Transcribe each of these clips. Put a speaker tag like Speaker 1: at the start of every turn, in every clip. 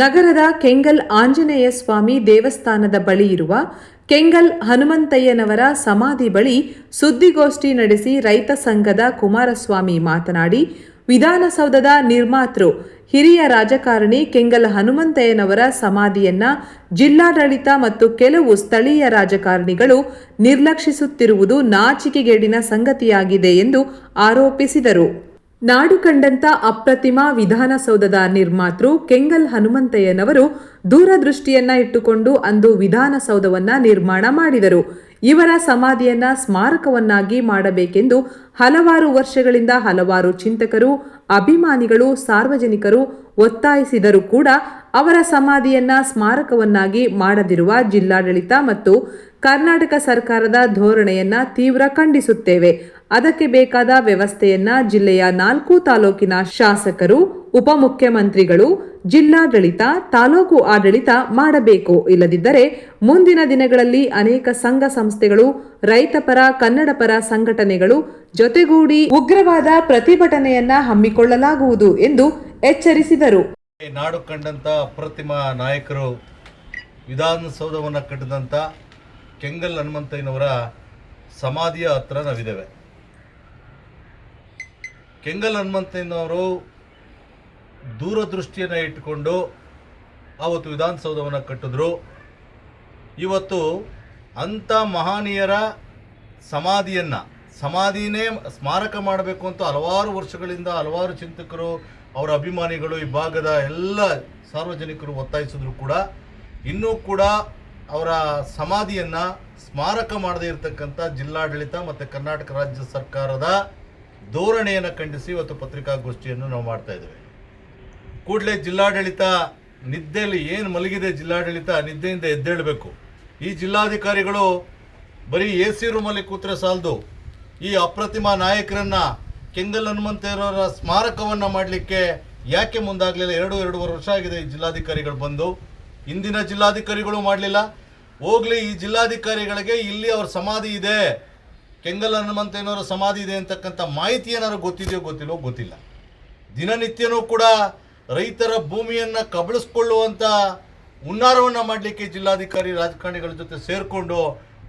Speaker 1: ನಗರದ ಕೆಂಗಲ್ ಆಂಜನೇಯ ಸ್ವಾಮಿ ದೇವಸ್ಥಾನದ ಬಳಿ ಇರುವ ಕೆಂಗಲ್ ಹನುಮಂತಯ್ಯನವರ ಸಮಾಧಿ ಬಳಿ ಸುದ್ದಿಗೋಷ್ಠಿ ನಡೆಸಿ ರೈತ ಸಂಘದ ಕುಮಾರಸ್ವಾಮಿ ಮಾತನಾಡಿ, ವಿಧಾನಸೌಧದ ನಿರ್ಮಾತೃ, ಹಿರಿಯ ರಾಜಕಾರಣಿ ಕೆಂಗಲ್ ಹನುಮಂತಯ್ಯನವರ ಸಮಾಧಿಯನ್ನ ಜಿಲ್ಲಾಡಳಿತ ಮತ್ತು ಕೆಲವು ಸ್ಥಳೀಯ ರಾಜಕಾರಣಿಗಳು ನಿರ್ಲಕ್ಷಿಸುತ್ತಿರುವುದು ನಾಚಿಕೆಗೇಡಿನ ಸಂಗತಿಯಾಗಿದೆ ಎಂದು ಆರೋಪಿಸಿದರು. ನಾಡು ಕಂಡಂತ ಅಪ್ರತಿಮ ವಿಧಾನಸೌಧದ ನಿರ್ಮಾತೃ ಕೆಂಗಲ್ ಹನುಮಂತಯ್ಯನವರು ದೂರದೃಷ್ಟಿಯನ್ನ ಇಟ್ಟುಕೊಂಡು ಅಂದು ವಿಧಾನಸೌಧವನ್ನ ನಿರ್ಮಾಣ ಮಾಡಿದರು. ಇವರ ಸಮಾಧಿಯನ್ನ ಸ್ಮಾರಕವನ್ನಾಗಿ ಮಾಡಬೇಕೆಂದು ಹಲವಾರು ವರ್ಷಗಳಿಂದ ಹಲವಾರು ಚಿಂತಕರು, ಅಭಿಮಾನಿಗಳು, ಸಾರ್ವಜನಿಕರು ಒತ್ತಾಯಿಸಿದರೂ ಕೂಡ ಅವರ ಸಮಾಧಿಯನ್ನ ಸ್ಮಾರಕವನ್ನಾಗಿ ಮಾಡದಿರುವ ಜಿಲ್ಲಾಡಳಿತ ಮತ್ತು ಕರ್ನಾಟಕ ಸರ್ಕಾರದ ಧೋರಣೆಯನ್ನ ತೀವ್ರ ಖಂಡಿಸುತ್ತೇವೆ. ಅದಕ್ಕೆ ಬೇಕಾದ ವ್ಯವಸ್ಥೆಯನ್ನ ಜಿಲ್ಲೆಯ ನಾಲ್ಕು ತಾಲೂಕಿನ ಶಾಸಕರು, ಉಪಮುಖ್ಯಮಂತ್ರಿಗಳು, ಜಿಲ್ಲಾಡಳಿತ, ತಾಲೂಕು ಆಡಳಿತ ಮಾಡಬೇಕು. ಇಲ್ಲದಿದ್ದರೆ ಮುಂದಿನ ದಿನಗಳಲ್ಲಿ ಅನೇಕ ಸಂಘ ಸಂಸ್ಥೆಗಳು ರೈತಪರ ಕನ್ನಡಪರ ಸಂಘಟನೆಗಳು ಜೊತೆಗೂಡಿ ಉಗ್ರವಾದ ಪ್ರತಿಭಟನೆಯನ್ನ ಹಮ್ಮಿಕೊಳ್ಳಲಾಗುವುದು ಎಂದು ಎಚ್ಚರಿಸಿದರು.
Speaker 2: ನಾಡು ಕಂಡಂತ ಅಪ್ರತಿಮ ನಾಯಕರು, ವಿಧಾನಸೌಧವನ್ನು ಕಟ್ಟಿದಂಥ ಕೆಂಗಲ್ ಹನುಮಂತಯ್ಯನವರ ಸಮಾಧಿಯ ಹತ್ರ ನಾವಿದ್ದೇವೆ. ಕೆಂಗಲ್ ಹನುಮಂತಯ್ಯನವರು ದೂರದೃಷ್ಟಿಯನ್ನು ಇಟ್ಟುಕೊಂಡು ಆವತ್ತು ವಿಧಾನಸೌಧವನ್ನು ಕಟ್ಟಿದ್ರು. ಇವತ್ತು ಅಂಥ ಮಹಾನೀಯರ ಸಮಾಧಿಯನ್ನು, ಸಮಾಧಿನೇ ಸ್ಮಾರಕ ಮಾಡಬೇಕು ಅಂತ ಹಲವಾರು ವರ್ಷಗಳಿಂದ ಹಲವಾರು ಚಿಂತಕರು, ಅವರ ಅಭಿಮಾನಿಗಳು ಈ ಭಾಗದ ಎಲ್ಲ ಸಾರ್ವಜನಿಕರು ಒತ್ತಾಯಿಸಿದ್ರು ಕೂಡ. ಇನ್ನೂ ಕೂಡ ಅವರ ಸಮಾಧಿಯನ್ನು ಸ್ಮಾರಕ ಮಾಡದೇ ಇರತಕ್ಕಂಥ ಜಿಲ್ಲಾಡಳಿತ ಮತ್ತು ಕರ್ನಾಟಕ ರಾಜ್ಯ ಸರ್ಕಾರದ ಧೋರಣೆಯನ್ನು ಖಂಡಿಸಿ ಇವತ್ತು ಪತ್ರಿಕಾಗೋಷ್ಠಿಯನ್ನು ನಾವು ಮಾಡ್ತಾ ಇದ್ದೇವೆ. ಕೂಡಲೇ ಜಿಲ್ಲಾಡಳಿತ ನಿದ್ದೆಯಲ್ಲಿ ಏನು ಮಲಗಿದೆ ಜಿಲ್ಲಾಡಳಿತ ನಿದ್ದೆಯಿಂದ ಎದ್ದೇಳಬೇಕು. ಈ ಜಿಲ್ಲಾಧಿಕಾರಿಗಳು ಬರೀ ಎ ಸಿ ರೂಮಲ್ಲಿ ಕೂತ್ರೆ ಸಾಲದು. ಈ ಅಪ್ರತಿಮ ನಾಯಕರನ್ನ ಕೆಂಗಲ್ ಹನುಮಂತೇರವರ ಸ್ಮಾರಕವನ್ನು ಮಾಡಲಿಕ್ಕೆ ಯಾಕೆ ಮುಂದಾಗಲಿಲ್ಲ? ಎರಡು, ಎರಡೂವರೆ ವರ್ಷ ಆಗಿದೆ ಈ ಜಿಲ್ಲಾಧಿಕಾರಿಗಳು ಬಂದು. ಇಂದಿನ ಜಿಲ್ಲಾಧಿಕಾರಿಗಳು ಮಾಡಲಿಲ್ಲ. ಹೋಗ್ಲಿ, ಈ ಜಿಲ್ಲಾಧಿಕಾರಿಗಳಿಗೆ ಇಲ್ಲಿ ಅವ್ರ ಸಮಾಧಿ ಇದೆ. ಕೆಂಗಲ್ ಹನುಮಂತಯ್ಯನವರ ಸಮಾಧಿ ಇದೆ ಅಂತಕ್ಕಂಥ ಮಾಹಿತಿ ಏನಾದ್ರು ಗೊತ್ತಿದೆಯೋ ಗೊತ್ತಿಲ್ಲೋ ಗೊತ್ತಿಲ್ಲ. ದಿನನಿತ್ಯನೂ ಕೂಡ ರೈತರ ಭೂಮಿಯನ್ನು ಕಬಳಿಸ್ಕೊಳ್ಳುವಂಥ ಹುನ್ನಾರವನ್ನು ಮಾಡಲಿಕ್ಕೆ ಜಿಲ್ಲಾಧಿಕಾರಿ ರಾಜಕಾರಣಿಗಳ ಜೊತೆ ಸೇರಿಕೊಂಡು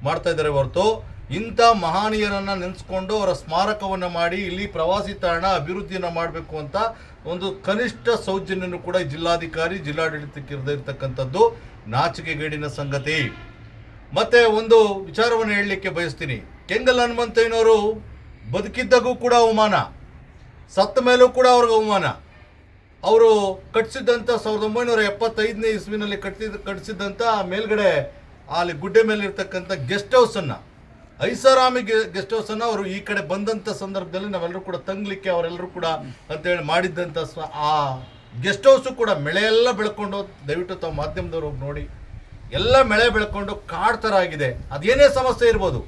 Speaker 2: ಮಾಡ್ತಾ ಇದ್ದಾರೆ ಹೊರತು ಇಂಥ ಮಹಾನೀಯರನ್ನು ನೆನೆಸ್ಕೊಂಡು ಅವರ ಸ್ಮಾರಕವನ್ನು ಮಾಡಿ ಇಲ್ಲಿ ಪ್ರವಾಸಿ ತಾಣ ಅಭಿವೃದ್ಧಿಯನ್ನು ಮಾಡಬೇಕು ಅಂತ ಒಂದು ಕನಿಷ್ಠ ಸೌಜನ್ಯನೂ ಕೂಡ ಜಿಲ್ಲಾಧಿಕಾರಿ, ಜಿಲ್ಲಾಡಳಿತಕ್ಕೆ ಇರದೇ ಇರತಕ್ಕಂಥದ್ದು ನಾಚಿಕೆಗೇಡಿನ ಸಂಗತಿ. ಮತ್ತೆ ಒಂದು ವಿಚಾರವನ್ನು ಹೇಳಲಿಕ್ಕೆ ಬಯಸ್ತೀನಿ. ಕೆಂಗಲ್ ಹನುಮಂತಯ್ಯನವರು ಬದುಕಿದ್ದಾಗೂ ಕೂಡ ಅವಮಾನ, ಸತ್ತ ಮೇಲೂ ಕೂಡ ಅವ್ರಿಗೆ ಅವಮಾನ. ಅವರು ಕಟ್ಟಿಸಿದ್ದಂಥ ಸಾವಿರದ ಒಂಬೈನೂರ ಎಪ್ಪತ್ತೈದನೇ ಇಸ್ವಿನಲ್ಲಿ ಕಟ್ಟಿದ ಕಟ್ಟಿಸಿದ್ದಂಥ ಮೇಲ್ಗಡೆ ಅಲ್ಲಿ ಗುಡ್ಡೆ ಮೇಲೆ ಇರ್ತಕ್ಕಂಥ ಗೆಸ್ಟ್ ಹೌಸನ್ನು ಐಷಾರಾಮಿ ಗೆಸ್ಟ್ ಹೌಸನ್ನು ಅವರು ಈ ಕಡೆ ಬಂದಂಥ ಸಂದರ್ಭದಲ್ಲಿ ನಾವೆಲ್ಲರೂ ಕೂಡ ತಂಗ್ಲಿಕ್ಕೆ ಅವರೆಲ್ಲರೂ ಕೂಡ ಅಂತೇಳಿ ಮಾಡಿದ್ದಂಥ ಸ್ವ ಆ ಗೆಸ್ಟ್ ಹೌಸು ಕೂಡ ಮಳೆಯೆಲ್ಲ ಬೆಳ್ಕೊಂಡು, ದಯವಿಟ್ಟು ತಾವು ಮಾಧ್ಯಮದವ್ರು ನೋಡಿ, ಎಲ್ಲ ಮಳೆ ಬೆಳ್ಕೊಂಡು ಕಾಡ್ ಥರ ಆಗಿದೆ ಅದೇನೇ ಸಮಸ್ಯೆ ಇರ್ಬೋದು.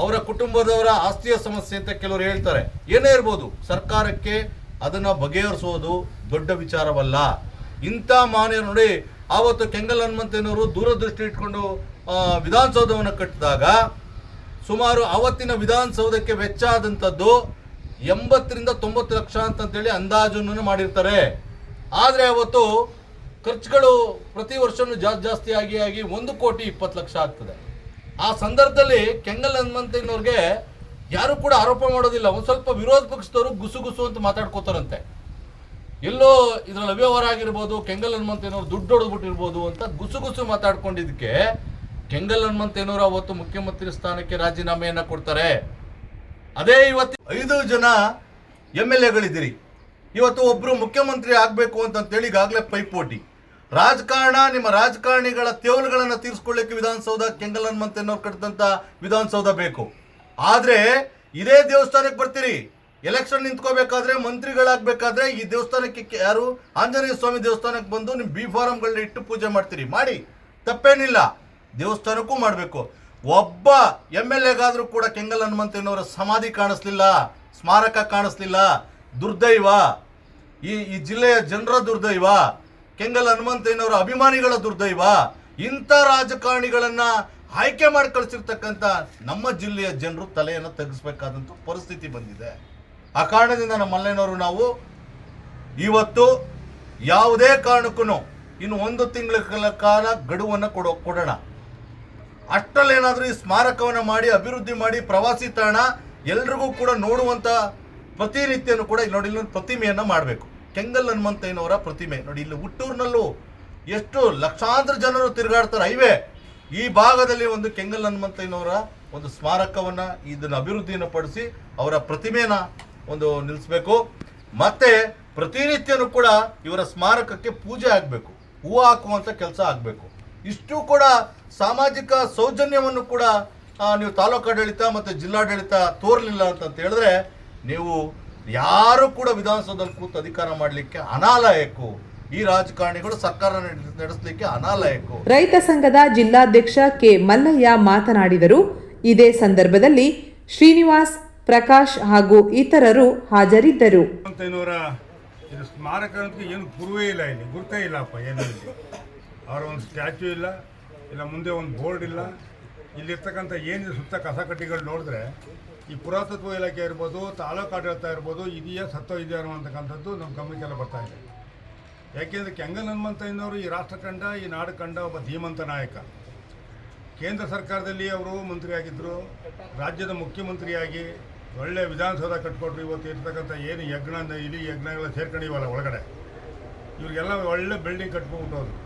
Speaker 2: ಅವರ ಕುಟುಂಬದವರ ಆಸ್ತಿಯ ಸಮಸ್ಯೆ ಅಂತ ಕೆಲವರು ಹೇಳ್ತಾರೆ. ಏನೇ ಇರ್ಬೋದು, ಸರ್ಕಾರಕ್ಕೆ ಅದನ್ನು ಬಗೆಹರಿಸೋದು ದೊಡ್ಡ ವಿಚಾರವಲ್ಲ. ಇಂಥ ಮಾನ್ಯ ನೋಡಿ, ಆವತ್ತು ಕೆಂಗಲ್ ಹನುಮಂತನವರು ದೂರದೃಷ್ಟಿ ಇಟ್ಕೊಂಡು ವಿಧಾನಸೌಧವನ್ನು ಕಟ್ಟಿದಾಗ ಸುಮಾರು ಆವತ್ತಿನ ವಿಧಾನಸೌಧಕ್ಕೆ ವೆಚ್ಚ ಆದಂಥದ್ದು ಎಂಬತ್ತರಿಂದ ತೊಂಬತ್ತು ಲಕ್ಷ ಅಂತಂತೇಳಿ ಅಂದಾಜನ್ನು ಮಾಡಿರ್ತಾರೆ. ಆದರೆ ಅವತ್ತು ಖರ್ಚುಗಳು ಪ್ರತಿ ವರ್ಷವೂ ಜಾಸ್ತಿ ಜಾಸ್ತಿ ಆಗಿ ಆಗಿ ಒಂದು ಕೋಟಿ ಇಪ್ಪತ್ತು ಲಕ್ಷ ಆಗ್ತದೆ. ಆ ಸಂದರ್ಭದಲ್ಲಿ ಕೆಂಗಲ್ ಹನುಮಂತಯ್ಯನವ್ರಿಗೆ ಯಾರು ಕೂಡ ಆರೋಪ ಮಾಡೋದಿಲ್ಲ. ಒಂದು ಸ್ವಲ್ಪ ವಿರೋಧ ಪಕ್ಷದವರು ಗುಸು ಗುಸು ಅಂತ ಮಾತಾಡ್ಕೋತಾರಂತೆ. ಎಲ್ಲೋ ಇದ್ರಲ್ಲಿ ಅವ್ಯವಹಾರ ಆಗಿರ್ಬೋದು, ಕೆಂಗಲ್ ಹನುಮಂತಯ್ಯನವ್ರು ದುಡ್ಡು ಹೊಡೆದ್ಬಿಟ್ಟಿರ್ಬೋದು ಅಂತ ಗುಸು ಗುಸು ಮಾತಾಡ್ಕೊಂಡಿದ್ದಕ್ಕೆ ಕೆಂಗಲ್ ಹನುಮಂತಯ್ಯನವರು ಅವತ್ತು ಮುಖ್ಯಮಂತ್ರಿ ಸ್ಥಾನಕ್ಕೆ ರಾಜೀನಾಮೆಯನ್ನ ಕೊಡ್ತಾರೆ. ಅದೇ ಇವತ್ತು ಐದು ಜನ ಎಂ ಎಲ್ ಎಗಳಿದ್ದೀರಿ. ಇವತ್ತು ಒಬ್ಬರು ಮುಖ್ಯಮಂತ್ರಿ ಆಗಬೇಕು ಅಂತಂತೇಳಿ ಈಗಾಗಲೇ ಪೈಪೋಟಿ. ರಾಜಕಾರಣ, ನಿಮ್ಮ ರಾಜಕಾರಣಿಗಳ ತೇವಲುಗಳನ್ನು ತೀರಿಸ್ಕೊಳ್ಳಿಕ್ಕೆ ವಿಧಾನಸೌಧ ಕೆಂಗಲ್ ಹನುಮಂತಯ್ಯನವ್ರು ಕಟ್ಟಿದಂಥ ವಿಧಾನಸೌಧ ಬೇಕು. ಆದರೆ ಇದೇ ದೇವಸ್ಥಾನಕ್ಕೆ ಬರ್ತೀರಿ. ಎಲೆಕ್ಷನ್ ನಿಂತ್ಕೋಬೇಕಾದ್ರೆ, ಮಂತ್ರಿಗಳಾಗಬೇಕಾದ್ರೆ ಈ ದೇವಸ್ಥಾನಕ್ಕೆ ಯಾರು? ಆಂಜನೇಯ ಸ್ವಾಮಿ ದೇವಸ್ಥಾನಕ್ಕೆ ಬಂದು ನಿಮ್ಮ ಬಿ ಫಾರಮ್ಗಳನ್ನ ಇಟ್ಟು ಪೂಜೆ ಮಾಡ್ತೀರಿ. ಮಾಡಿ. ತಪ್ಪೇನಿಲ್ಲ. ದೇವಸ್ಥಾನಕ್ಕೂ ಮಾಡಬೇಕು. ಒಬ್ಬ ಎಂ ಎಲ್ ಎಗಾದರೂ ಕೂಡ ಕೆಂಗಲ್ ಹನುಮಂತಯ್ಯನವರ ಸಮಾಧಿ ಕಾಣಿಸ್ಲಿಲ್ಲ. ಸ್ಮಾರಕ ಕಾಣಿಸ್ಲಿಲ್ಲ. ದುರ್ದೈವ. ಈ ಈ ಜಿಲ್ಲೆಯ ಜನರ ದುರ್ದೈವ. ಕೆಂಗಲ್ ಹನುಮಂತಯ್ಯನವರ ಅಭಿಮಾನಿಗಳ ದುರ್ದೈವ, ಇಂಥ ರಾಜಕಾರಣಿಗಳನ್ನ ಆಯ್ಕೆ ಮಾಡಿ ಕಳಿಸಿರ್ತಕ್ಕಂಥ ನಮ್ಮ ಜಿಲ್ಲೆಯ ಜನರು ತಲೆಯನ್ನು ತೆಗೆಸ್ಬೇಕಾದಂಥ ಪರಿಸ್ಥಿತಿ ಬಂದಿದೆ. ಆ ಕಾರಣದಿಂದ ನಮ್ಮ ಮಲ್ಲೇನವರು ನಾವು ಇವತ್ತು ಯಾವುದೇ ಕಾರಣಕ್ಕೂ ಇನ್ನು ಒಂದು ತಿಂಗಳ ಕಾಲ ಗಡುವನ್ನು ಕೊಡೋ, ಕೊಡೋಣ. ಅಷ್ಟರಲ್ಲೇನಾದರೂ ಈ ಸ್ಮಾರಕವನ್ನು ಮಾಡಿ, ಅಭಿವೃದ್ಧಿ ಮಾಡಿ, ಪ್ರವಾಸಿ ತಾಣ ಎಲ್ರಿಗೂ ಕೂಡ ನೋಡುವಂಥ ಪ್ರತಿನಿತ್ಯನೂ ಕೂಡ ಇಲ್ಲಿ ನೋಡಿ ಪ್ರತಿಮೆಯನ್ನು ಮಾಡಬೇಕು. ಕೆಂಗಲ್ ಹನುಮಂತಯ್ಯನವರ ಪ್ರತಿಮೆ. ನೋಡಿ, ಇಲ್ಲಿ ಹುಟ್ಟೂರಿನಲ್ಲೂ ಎಷ್ಟು ಲಕ್ಷಾಂತರ ಜನರು ತಿರುಗಾಡ್ತಾರೆ. ಹೈವೇ, ಈ ಭಾಗದಲ್ಲಿ ಒಂದು ಕೆಂಗಲ್ ಹನುಮಂತಯ್ಯನವರ ಒಂದು ಸ್ಮಾರಕವನ್ನು, ಇದನ್ನು ಅಭಿವೃದ್ಧಿಯನ್ನು ಪಡಿಸಿ ಅವರ ಪ್ರತಿಮೆನ ಒಂದು ನಿಲ್ಲಿಸಬೇಕು ಮತ್ತೆ ಪ್ರತಿನಿತ್ಯನೂ ಕೂಡ ಇವರ ಸ್ಮಾರಕಕ್ಕೆ ಪೂಜೆ ಆಗಬೇಕು. ಹೂ ಹಾಕುವಂಥ ಕೆಲಸ ಆಗಬೇಕು. ಇಷ್ಟು ಕೂಡ ಸಾಮಾಜಿಕ ಸೌಜನ್ಯವನ್ನು ಕೂಡ ನೀವು ತಾಲೂಕಾಡಳಿತ ಮತ್ತು ಜಿಲ್ಲಾಡಳಿತ ತೋರಲಿಲ್ಲ ಅಂತ ಹೇಳಿದ್ರೆ, ನೀವು ಯಾರು ಕೂಡ ವಿಧಾನಸೌಧದಲ್ಲಿ ಕೂತು ಅಧಿಕಾರ ಮಾಡಲಿಕ್ಕೆ ಅನಾಲಾಯಕು ಈ ರಾಜಕಾರಣಿಗಳು ಸರ್ಕಾರ ನಡೆಸ್- ನಡೆಸಲಿಕ್ಕೆ ಅನಾಲಯಕ್ಕು.
Speaker 1: ರೈತ ಸಂಘದ ಜಿಲ್ಲಾಧ್ಯಕ್ಷ ಕೆ ಮಲ್ಲಯ್ಯ ಮಾತನಾಡಿದರು. ಇದೇ ಸಂದರ್ಭದಲ್ಲಿ ಶ್ರೀನಿವಾಸ್ ಪ್ರಕಾಶ್ ಹಾಗೂ ಇತರರು ಹಾಜರಿದ್ದರು.
Speaker 3: ಸ್ಮಾರಕ ಅಂತ ಏನು ಗುರುವೇ ಇಲ್ಲ ಇಲ್ಲಿ ಗುರುತೇ ಇಲ್ಲಪ್ಪ ಏನು ಅವರ ಒಂದು ಸ್ಟ್ಯಾಚ್ಯೂ ಇಲ್ಲ ಇಲ್ಲ ಮುಂದೆ ಒಂದು ಬೋರ್ಡ್ ಇಲ್ಲ. ಇಲ್ಲಿರ್ತಕ್ಕಂಥ ಏನಿದೆ ಸುತ್ತ ಕಸಕಡ್ಡಿಗಳು ನೋಡಿದ್ರೆ ಈ ಪುರಾತತ್ವ ಇಲಾಖೆ ಇರ್ಬೋದು, ತಾಲೂಕು ಆಡಳಿತ ಇರ್ಬೋದು, ಇದೆಯಾ, ಸತ್ತೋ ಇದೆಯಾ ನಮ್ಮ ಗಮನಕ್ಕೆಲ್ಲ ಬರ್ತಾ ಇದೆ. ಯಾಕೆಂದರೆ ಕೆಂಗಲ್ ಹನುಮಂತಯ್ಯನವರು ಈ ರಾಷ್ಟ್ರ ಕಂಡ, ಈ ನಾಡು ಕಂಡ ಒಬ್ಬ ಧೀಮಂತ ನಾಯಕ. ಕೇಂದ್ರ ಸರ್ಕಾರದಲ್ಲಿ ಅವರು ಮಂತ್ರಿಯಾಗಿದ್ದರು ರಾಜ್ಯದ ಮುಖ್ಯಮಂತ್ರಿಯಾಗಿ, ಒಳ್ಳೆ ವಿಧಾನಸೌಧ ಕಟ್ಕೊಟ್ರು ಇವತ್ತು ಇರ್ತಕ್ಕಂಥ ಏನು ಯಜ್ಞ ಇಲಿ ಯಜ್ಞಗಳ ಸೇರ್ಕೊಂಡಿವಲ್ಲ ಒಳಗಡೆ. ಇವರಿಗೆಲ್ಲ ಒಳ್ಳೆ ಬಿಲ್ಡಿಂಗ್ ಕಟ್ಕೊಂಡ್ಬಿಟ್ಟು ಹೋದ್ರು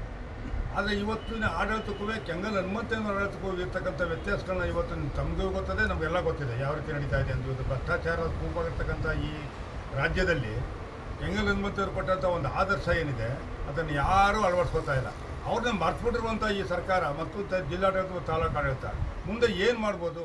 Speaker 3: ಆದರೆ ಇವತ್ತಿನ ಆಡಳಿತಕ್ಕೂ ಕೆಂಗಲ್ ಹನುಮಂತನ ಆಡಳಿತಕ್ಕೂ ಇರ್ತಕ್ಕಂಥ ವ್ಯತ್ಯಾಸಗಳನ್ನ ಇವತ್ತು ತಮಗೂ ಗೊತ್ತದೆ, ನಮಗೆಲ್ಲ ಗೊತ್ತಿದೆ. ಯಾವ ರೀತಿ ನಡೀತಾ ಇದೆ ಅಂತ ಇವತ್ತು ಭ್ರಷ್ಟಾಚಾರ ಕೂಪಾಗಿರ್ತಕ್ಕಂಥ ಈ ರಾಜ್ಯದಲ್ಲಿ ಕೆಂಗಲ್ ಹನುಮಂತವ್ರು ಕೊಟ್ಟಂಥ ಒಂದು ಆದರ್ಶ ಏನಿದೆ, ಅದನ್ನು ಯಾರೂ ಅಳವಡಿಸ್ಕೊತಾ ಇಲ್ಲ. ಅವ್ರನ್ನ ಮರ್ತ್ಬಿಟ್ಟಿರುವಂಥ ಈ ಸರ್ಕಾರ ಮತ್ತು ಜಿಲ್ಲಾಡಳಿತ ತಾಲೂಕು ಆಡಳಿತ. ಮುಂದೆ ಏನು ಮಾಡ್ಬೋದು?